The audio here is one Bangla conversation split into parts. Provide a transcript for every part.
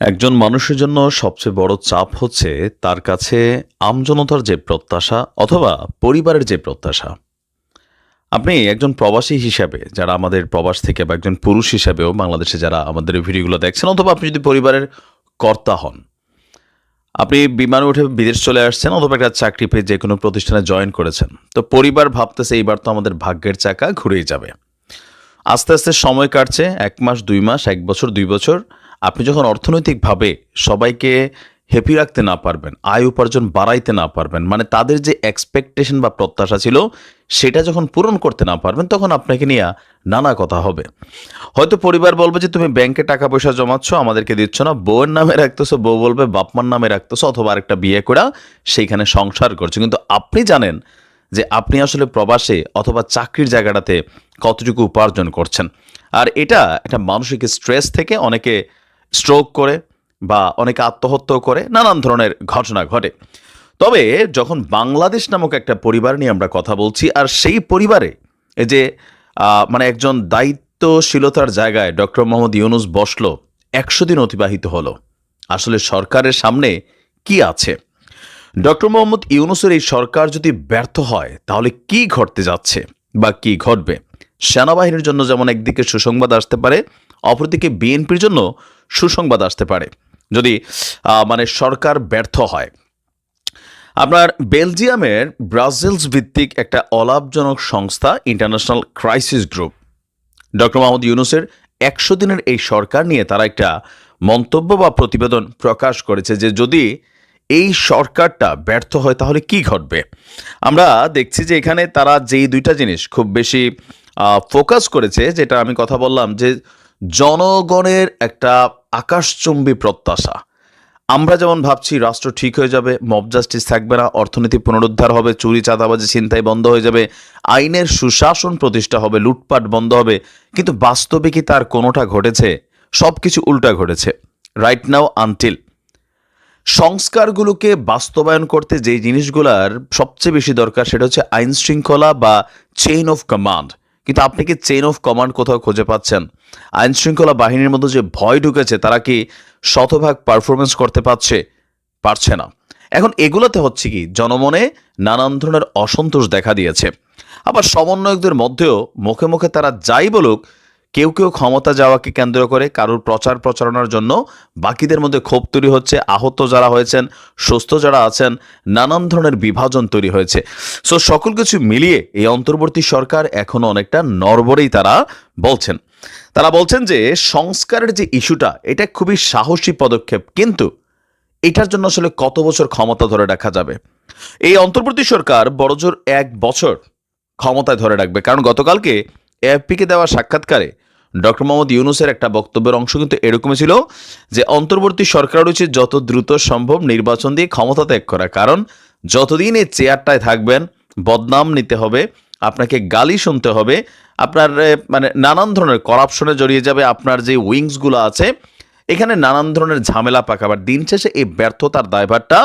একজন মানুষের জন্য সবচেয়ে বড় চাপ হচ্ছে তার কাছে আমজনতার যে প্রত্যাশা অথবা পরিবারের যে প্রত্যাশা। আপনি একজন প্রবাসী হিসাবে, যারা আমাদের প্রবাস থেকে বা একজন পুরুষ হিসাবেও বাংলাদেশে যারা আমাদের ভিডিওগুলো দেখছেন অথবা আপনি যদি পরিবারের কর্তা হন, আপনি বিমানে উঠে বিদেশ চলে আসছেন অথবা একটা চাকরি পেয়ে যে কোনো প্রতিষ্ঠানে জয়েন করেছেন, তো পরিবার ভাবতেছে এইবার তো আমাদের ভাগ্যের চাকা ঘুরেই যাবে। আস্তে আস্তে সময় কাটছে, এক মাস, দুই মাস, এক বছর, দুই বছর আপনি যখন অর্থনৈতিকভাবে সবাইকে হ্যাপি রাখতে না পারবেন, আয় উপার্জন বাড়াইতে না পারবেন মানে তাদের যে এক্সপেকটেশন বা প্রত্যাশা ছিল, সেটা যখন পূরণ করতে না পারবেন, তখন আপনাকে নিয়ে নানা কথা হবে। হয়তো পরিবার বলবে যে, তুমি ব্যাংকে টাকা পয়সা জমাচ্ছ, আমাদেরকে দিচ্ছ না, বউয়ের নামে রাখতেছো, বউ বলবে বাপমার নামে রাখতেছো, অথবা আরেকটা বিয়ে করা সেইখানে সংসার করছ। কিন্তু আপনি জানেন যে, আপনি আসলে প্রবাসে অথবা চাকরির জায়গাটাতে কতটুকু উপার্জন করছেন। আর এটা একটা মানসিক স্ট্রেস থেকে অনেকে স্ট্রোক করে বা অনেকে আত্মহত্যাও করে, নানান ধরনের ঘটনা ঘটে। তবে যখন বাংলাদেশ নামক একটা পরিবার নিয়ে আমরা কথা বলছি, আর সেই পরিবারে এই যে মানে একজন দায়িত্বশীলতার জায়গায় ডক্টর মোহাম্মদ ইউনুস বসল, একশো দিন অতিবাহিত হলো। আসলে সরকারের সামনে কি আছে? ডক্টর মোহাম্মদ ইউনুসের এই সরকার যদি ব্যর্থ হয়, তাহলে কি ঘটতে যাচ্ছে বা কি ঘটবে? সেনাবাহিনীর জন্য যেমন একদিকে সুসংবাদ আসতে পারে, অপরদিকে বিএনপির জন্য সুসংবাদ আসতে পারে। যদি মানে সরকার ব্যর্থ হয়। আপনার বেলজিয়ামের ব্রাজিলস ভিত্তিক একটা অলাভজনক সংস্থা International Crisis Group doctor Mohammad ইউনুসের একশো দিনের এই সরকার নিয়ে তারা একটা মন্তব্য বা প্রতিবেদন প্রকাশ করেছে যে, যদি এই সরকারটা ব্যর্থ হয় তাহলে কি ঘটবে? আমরা দেখছি যে এখানে তারা যেই দুইটা জিনিস খুব বেশি ফোকাস করেছে, যেটা আমি কথা বললাম যে, জনগণের একটা আকাশচুম্বী প্রত্যাশা। আমরা যেমন ভাবছি রাষ্ট্র ঠিক হয়ে যাবে মব জাস্টিস থাকবে না, অর্থনীতি পুনরুদ্ধার হবে, চুরি, চাঁদাবাজি, ছিনতাই বন্ধ হয়ে যাবে, আইনের সুশাসন প্রতিষ্ঠা হবে, লুটপাট বন্ধ হবে, কিন্তু বাস্তবে কি তার কোনোটা ঘটেছে? সব কিছু উল্টা ঘটেছে। রাইট নাও আনটিল সংস্কারগুলোকে বাস্তবায়ন করতে যে জিনিসগুলার সবচেয়ে বেশি দরকার, সেটা হচ্ছে আইন শৃঙ্খলা বা চেইন অফ কমান্ড কিন্তু আপনি কি চেইন অফ কমান্ড কোথাও খুঁজে পাচ্ছেন? আইন শৃঙ্খলা বাহিনীর মধ্যে যে ভয় ঢুকেছে, তারা কি শতভাগ পারফরমেন্স করতে পারছে? পারছে না। এখন এগুলোতে হচ্ছে কি, জনমনে নানান ধরনের অসন্তোষ দেখা দিয়েছে। আবার সমন্বয়কদের মধ্যেও মুখে মুখে তারা যাই বলুক কেউ কেউ ক্ষমতা যাওয়াকে কেন্দ্র করে কারোর প্রচার প্রচারণার জন্য বাকিদের মধ্যে ক্ষোভ তৈরি হচ্ছে, আহত যারা হয়েছেন, সুস্থ যারা আছেন, নানান ধরনের বিভাজন তৈরি হয়েছে। সো সকল কিছু মিলিয়ে এই অন্তর্বর্তী সরকার এখনও অনেকটা নরবরেই তারা বলছেন। তারা বলছেন যে সংস্কারের যে ইস্যুটা, এটা খুবই সাহসী পদক্ষেপ, কিন্তু এটার জন্য আসলে কত বছর ক্ষমতা ধরে রাখা যাবে? এই অন্তর্বর্তী সরকার বড়জোর এক বছর ক্ষমতায় ধরে রাখবে, কারণ গতকালকে এএফপিকে দেওয়া সাক্ষাৎকারে ডক্টর মোহাম্মদ ইউনুসের একটা বক্তব্যের অংশ কিন্তু এরকমই ছিল যে, অন্তর্বর্তী সরকার উচিত যত দ্রুত সম্ভব নির্বাচন দিয়ে ক্ষমতা ত্যাগ করা। কারণ যতদিন এই চেয়ারটায় থাকবেন, বদনাম নিতে হবে, আপনাকে গালি শুনতে হবে, আপনার মানে নানান ধরনের করাপশনে জড়িয়ে যাবে, আপনার যে উইংসগুলো আছে, এখানে নানান ধরনের ঝামেলা পাকাবার দিন শেষে এই ব্যর্থতার দায়ভারটা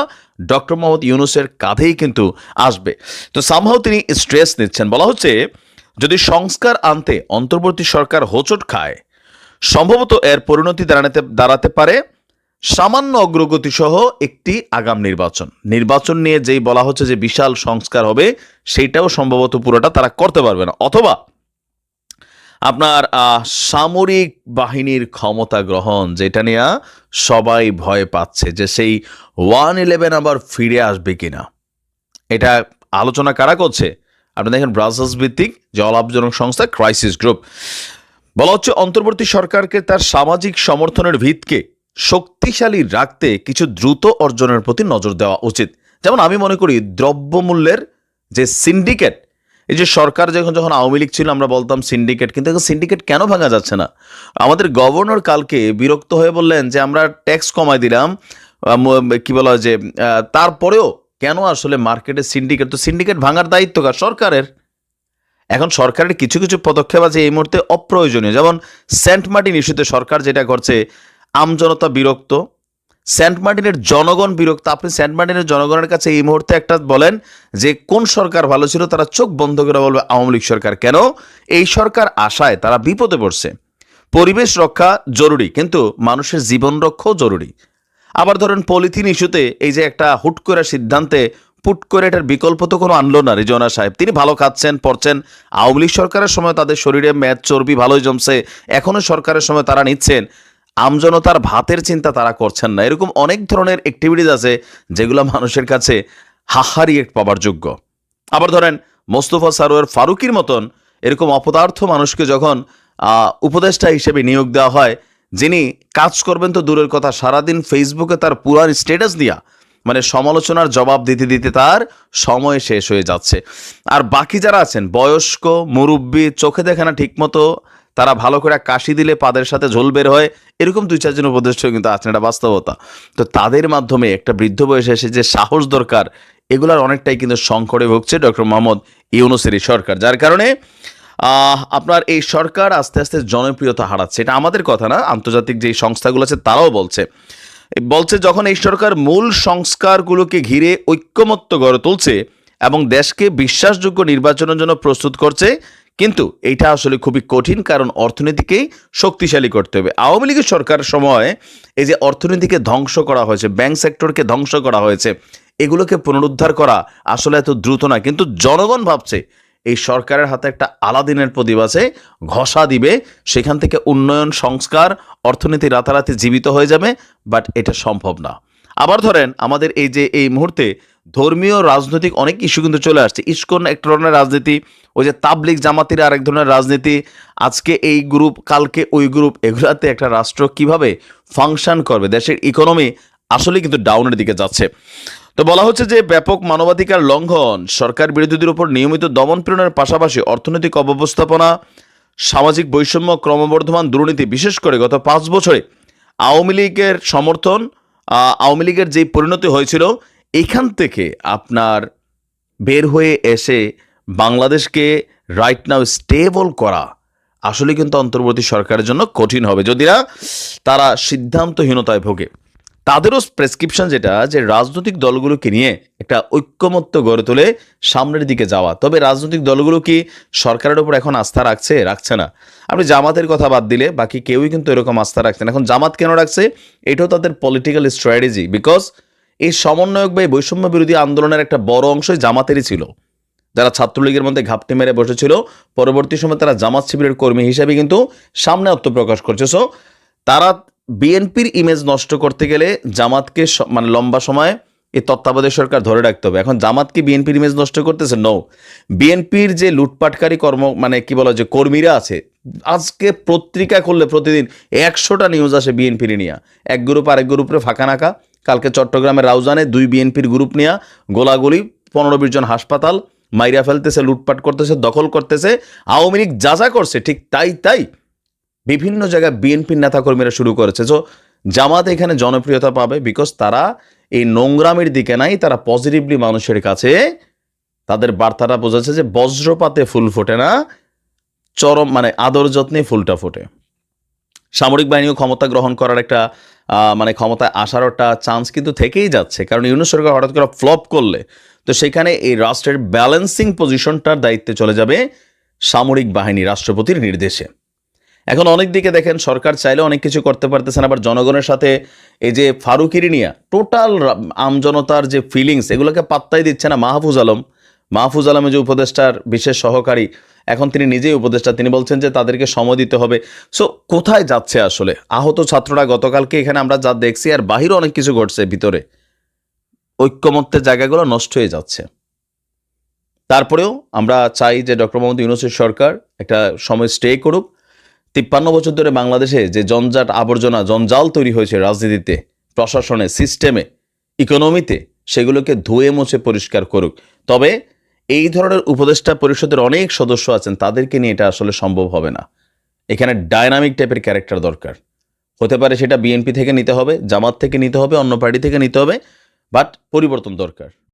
ডক্টর মোহাম্মদ ইউনুসের কাঁধেই কিন্তু আসবে। তো সামহাও তিনি স্ট্রেস নিচ্ছেন। বলা হচ্ছে যদি সংস্কার আনতে অন্তর্বর্তী সরকার হোঁচট খায়, সম্ভবত এর পরিণতি দাঁড়াতে দাঁড়াতে পারে সামান্য অগ্রগতি সহ একটি আগাম নির্বাচন। নির্বাচন নিয়ে যেই বলা হচ্ছে যে বিশাল সংস্কার হবে, সেইটাও সম্ভবত পুরোটা তারা করতে পারবে না। অথবা আপনার সামরিক বাহিনীর ক্ষমতা গ্রহণ, যেটা নিয়ে সবাই ভয় পাচ্ছে যে সেই ওয়ান ইলেভেন আবার ফিরে আসবে কিনা। এটা আলোচনা কারা করছে? আপনি দেখেন ব্রাজার্স ভিত্তিক যে অলাভজনক সংস্থা ক্রাইসিস গ্রুপ। বলা হচ্ছে, অন্তর্বর্তী সরকারকে তার সামাজিক সমর্থনের ভিতকে শক্তিশালী রাখতে কিছু দ্রুত অর্জনের প্রতি নজর দেওয়া উচিত। যেমন আমি মনে করি, দ্রব্যমূল্যের যে সিন্ডিকেট, এই যে সরকার যখন যখন আওয়ামী লীগ ছিল, আমরা বলতাম সিন্ডিকেট, কিন্তু এখন সিন্ডিকেট কেন ভাঙা যাচ্ছে না? আমাদের গভর্নর কালকে বিরক্ত হয়ে বললেন যে, আমরা ট্যাক্স কমাই দিলাম কি বলা হয় যে তারপরেও কেন আসলে মার্কেটে সিন্ডিকেট তো সিন্ডিকেট ভাঙার দায়িত্ব কার? সরকারের। এখন সরকারের কিছু কিছু পদক্ষেপ আছে এই মুহূর্তে অপ্রয়োজনীয়। যেমন সেন্ট মার্টিন ইস্যুতে সরকার যেটা করছে আমজনতা বিরক্ত। সেন্ট মার্টিনের জনগণ বিরক্ত। আপনি সেন্ট মার্টিনের জনগণের কাছে এই মুহূর্তে একটা বলেন যে কোন সরকার ভালো ছিল, তারা চোখ বন্ধ করে বলবে আওয়ামী লীগ সরকার। কেন? এই সরকার আশায় তারা বিপদে পড়ছে। পরিবেশ রক্ষা জরুরি, কিন্তু মানুষের জীবন রক্ষাও জরুরি। আবার ধরেন পলিথিন ইস্যুতে এই যে একটা হুট করে সিদ্ধান্তে পুট করে এটার বিকল্প তো কোনো আনলো না রিজনা সাহেব। তিনি ভালো খাচ্ছেন, পড়ছেন। আওয়ামী লীগ সরকারের সময় তাদের শরীরে ম্যাচ চর্বি ভালোই জমছে। এখনও সরকারের সময় তারা নিচ্ছেন। আমজনতার ভাতের চিন্তা তারা করছেন না। এরকম অনেক ধরনের অ্যাক্টিভিটিস আছে যেগুলো মানুষের কাছে হাহারি এক পাবার যোগ্য। আবার ধরেন মোস্তফা সারোয়ার ফারুকির মতন এরকম অপদার্থ মানুষকে যখন উপদেষ্টা হিসেবে নিয়োগ দেওয়া হয় যিনি কাজ করবেন তো দূরের কথা, সারাদিন ফেসবুকে তার পুরার স্ট্যাটাস দিয়া মানে সমালোচনার জবাব দিতে দিতে তার সময় শেষ হয়ে যাচ্ছে। আর বাকি যারা আছেন, বয়স্ক, মুরব্বী, চোখে দেখে না ঠিকমতো, তারা ভালো করে কাশি দিলে পাদের সাথে ঝোল বের হয়, এরকম দুই চারজন উপদেষ্টা কিন্তু আছেন, এটা বাস্তবতা। তো তাদের মাধ্যমে একটা বৃদ্ধ বয়সে এসে যে সাহস দরকার, এগুলার অনেকটাই কিন্তু সংকটে ভুগছে ডক্টর মোহাম্মদ ইউনুসেরি সরকার। যার কারণে আপনার এই সরকার আস্তে আস্তে জনপ্রিয়তা হারাচ্ছে। এটা আমাদের কথা না, আন্তর্জাতিক যে সংস্থাগুলো আছে তারাও বলছে। বলছে যখন এই সরকার মূল সংস্কারগুলোকে ঘিরে ঐক্যমত্য গড়ে তুলছে এবং দেশকে বিশ্বাসযোগ্য নির্বাচনের জন্য প্রস্তুত করছে, কিন্তু এটা আসলে খুবই কঠিন কারণ অর্থনীতিকেই শক্তিশালী করতে হবে। আওয়ামী লীগের সরকারের সময় এই যে অর্থনীতিকে ধ্বংস করা হয়েছে ব্যাংক সেক্টরকে ধ্বংস করা হয়েছে, এগুলোকে পুনরুদ্ধার করা আসলে এত দ্রুত না। কিন্তু জনগণ ভাবছে এই সরকারের হাতে একটা আলাদিনের প্রদীপ আছে, ঘষা দিবে, সেখান থেকে উন্নয়ন, সংস্কার, অর্থনীতি রাতারাতি জীবিত হয়ে যাবে, বাট এটা সম্ভব না। আবার ধরেন, আমাদের এই যে এই মুহূর্তে ধর্মীয়, রাজনৈতিক অনেক ইস্যু কিন্তু চলে আসছে। ইস্কন এক ধরনের রাজনীতি, ওই যে তাবলিক জামাতির আরেক ধরনের রাজনীতি, আজকে এই গ্রুপ কালকে ওই গ্রুপ এগুলাতে একটা রাষ্ট্র কীভাবে ফাংশন করবে? দেশের ইকোনমি আসলে কিন্তু ডাউনের দিকে যাচ্ছে। তো বলা হচ্ছে যে ব্যাপক মানবাধিকার লঙ্ঘন, সরকার বিরোধীদের উপর নিয়মিত দমন পীড়নের পাশাপাশি অর্থনৈতিক অব্যবস্থাপনা, সামাজিক বৈষম্য, ক্রমবর্ধমান দুর্নীতি, বিশেষ করে গত পাঁচ বছরে আওয়ামী লীগের সমর্থন আওয়ামী লীগের যে পরিণতি হয়েছিল, এখান থেকে আপনার বের হয়ে এসে বাংলাদেশকে রাইট নাও স্টেবল করা আসলে কিন্তু অন্তর্বর্তী সরকারের জন্য কঠিন হবে যদি না তারা সিদ্ধান্তহীনতায় ভোগে। তাদেরও প্রেসক্রিপশন যেটা যে রাজনৈতিক দলগুলোকে নিয়ে একটা ঐক্যমত্য গড়ে তোলে সামনের দিকে যাওয়া। তবে রাজনৈতিক দলগুলো কি সরকারের উপর এখন আস্থা রাখছে? রাখছে না। আপনি জামাতের কথা বাদ দিলে বাকি কেউই কিন্তু এরকম আস্থা রাখছেন এখন জামাত কেন রাখছে? এটাও তাদের পলিটিক্যাল স্ট্র্যাটেজি বিকজ এই সমন্বয়ক বা বৈষম্য বিরোধী আন্দোলনের একটা বড় অংশই জামাতেরই ছিল। যারা ছাত্রলীগের মধ্যে ঘাপটি মেরে বসেছিল, পরবর্তী সময় তারা জামাত শিবিরের কর্মী হিসেবে কিন্তু সামনে আত্মপ্রকাশ করছে। সো তারা বিএনপির ইমেজ নষ্ট করতে গেলে জামাতকে মানে লম্বা সময় এই তত্ত্বাবধায়ক সরকার ধরে রাখতে হবে। এখন জামাত কি বিএনপির ইমেজ নষ্ট করতেছে? নো বিএনপির যে লুটপাটকারী কর্ম মানে কি বলা যে কর্মীরা আছে, আজকে পত্রিকা করলে প্রতিদিন একশোটা নিউজ আসে বিএনপির নিয়ে। এক গ্রুপ আরেক গ্রুপে ফাঁকা নাকা। কালকে চট্টগ্রামের রাউজানে দুই বিএনপির গ্রুপ নিয়ে গোলাগুলি, পনেরো বিশ জন হাসপাতাল মাইরা ফেলতেছে, লুটপাট করতেছে, দখল করতেছে। আওয়ামী লীগ যা যা করছে, ঠিক তাই তাই বিভিন্ন জায়গায় বিএনপির নেতাকর্মীরা শুরু করেছে। তো জামাত এখানে জনপ্রিয়তা পাবে বিকজ তারা এই নোংরামের দিকে নাই, তারা পজিটিভলি মানুষের কাছে তাদের বার্তাটা বোঝাচ্ছে যে বজ্রপাতে ফুল ফোটে না, চরম মানে আদর যত্নে ফুলটা ফোটে। সামরিক বাহিনীও ক্ষমতা গ্রহণ করার একটা মানে ক্ষমতায় আসার একটা চান্স কিন্তু থেকেই যাচ্ছে। কারণ ইউনুস সরকার হঠাৎ করে ফ্লপ করলে, তো সেখানে এই রাষ্ট্রের ব্যালেন্সিং পজিশনটার দায়িত্বে চলে যাবে সামরিক বাহিনী রাষ্ট্রপতির নির্দেশে। এখন অনেক দিকে দেখেন সরকার চাইলে অনেক কিছু করতে পারতেছেন আবার জনগণের সাথে এই যে ফারুকিরি নিয়া টোটাল আমজনতার যে ফিলিংস এগুলোকে পাত্তাই দিচ্ছে না মাহফুজ আলম। মাহফুজ আলমের যে উপদেষ্টার বিশেষ সহকারী, এখন তিনি নিজেই উপদেষ্টা, তিনি বলছেন যে তাদেরকে সময় দিতে হবে। সো কোথায় যাচ্ছে আসলে? আহত ছাত্ররা গতকালকে এখানে আমরা যা দেখছি, আর বাহিরে অনেক কিছু ঘটছে ভিতরে। ঐক্যমত্যের জায়গাগুলো নষ্ট হয়ে যাচ্ছে। তারপরেও আমরা চাই যে ডক্টর মোহাম্মদ ইউনুসের সরকার একটা সময় স্টে করুক তিপ্পান্ন বছর ধরে বাংলাদেশে যে জঞ্জাট আবর্জনা, জঞ্জাল তৈরি হয়েছে রাজনীতিতে, প্রশাসনে, সিস্টেমে, ইকোনমিতে, সেগুলোকে ধুয়ে মুছে পরিষ্কার করুক। তবে এই ধরনের উপদেষ্টা পরিষদের অনেক সদস্য আছেন, তাদেরকে নিয়ে এটা আসলে সম্ভব হবে না। এখানে ডায়নামিক টাইপের ক্যারেক্টার দরকার। হতে পারে সেটা বিএনপি থেকে নিতে হবে, জামাত থেকে নিতে হবে, অন্য পার্টি থেকে নিতে হবে, বাট পরিবর্তন দরকার।